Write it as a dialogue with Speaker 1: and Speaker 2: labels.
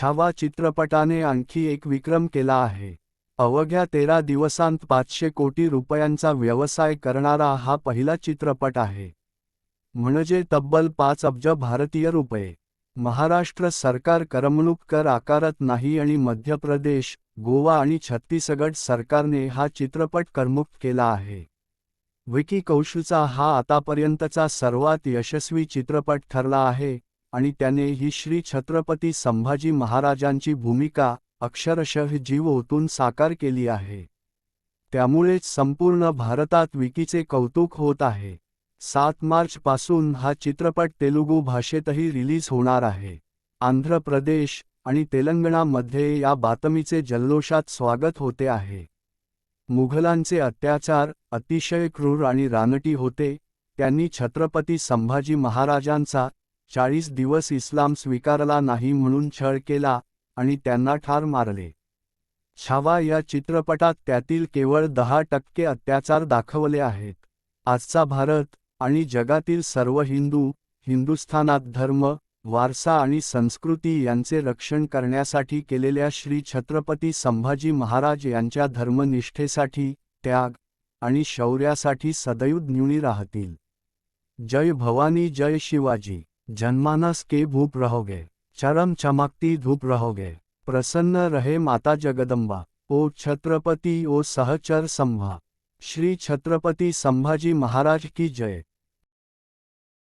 Speaker 1: छावा चित्रपटाने आणखी एक विक्रम केला आहे. अवघ्या तेरा दिवसांत पाचशे कोटी रुपयांचा व्यवसाय करणारा हा पहिला चित्रपट आहे. म्हणजे तब्बल पाच अब्ज भारतीय रुपये. महाराष्ट्र सरकार करमणूक कर आकारत नाही आणि मध्य प्रदेश गोवा आणि छत्तीसगड सरकारने हा चित्रपट करमुक्त केला आहे. विकी कौशूचा हा आतापर्यंतचा सर्वात यशस्वी चित्रपट ठरला आहे. आणि त्याने ही श्री छत्रपती संभाजी महाराजांची भूमिका अक्षरशः जीव ओतून साकार केली आहे. त्यामुळेच संपूर्ण भारतात विकीचे कौतुक होत आहे. सात मार्चपासून हा चित्रपट तेलुगू भाषेतही रिलीज होणार आहे. आंध्र प्रदेश आणि तेलंगणामध्ये या बातमीचे जल्लोषात स्वागत होते आहे. मुघलांचे अत्याचार अतिशय क्रूर आणि रानटी होते. त्यांनी छत्रपती संभाजी महाराजांचा चाळीस दिवस इस्लाम स्वीकारला नाही म्हणून छळ केला आणि त्यांना ठार मारले. छावा या चित्रपटात त्यातील केवळ दहा टक्के अत्याचार दाखवले आहेत. आजचा भारत आणि जगातील सर्व हिंदू हिंदुस्थानात धर्म वारसा आणि संस्कृती यांचे रक्षण करण्यासाठी केलेल्या श्री छत्रपती संभाजी महाराज यांच्या धर्मनिष्ठेसाठी त्याग आणि शौर्यासाठी सदैव न्यूनी राहतील. जय भवानी जय शिवाजी. जनमानस के भूप रहोगे, चरम चमकती धूप रहोगे, प्रसन्न रहे माता जगदम्बा, ओ छत्रपति, ओ सहचर संभा। श्री छत्रपति संभाजी महाराज की जय।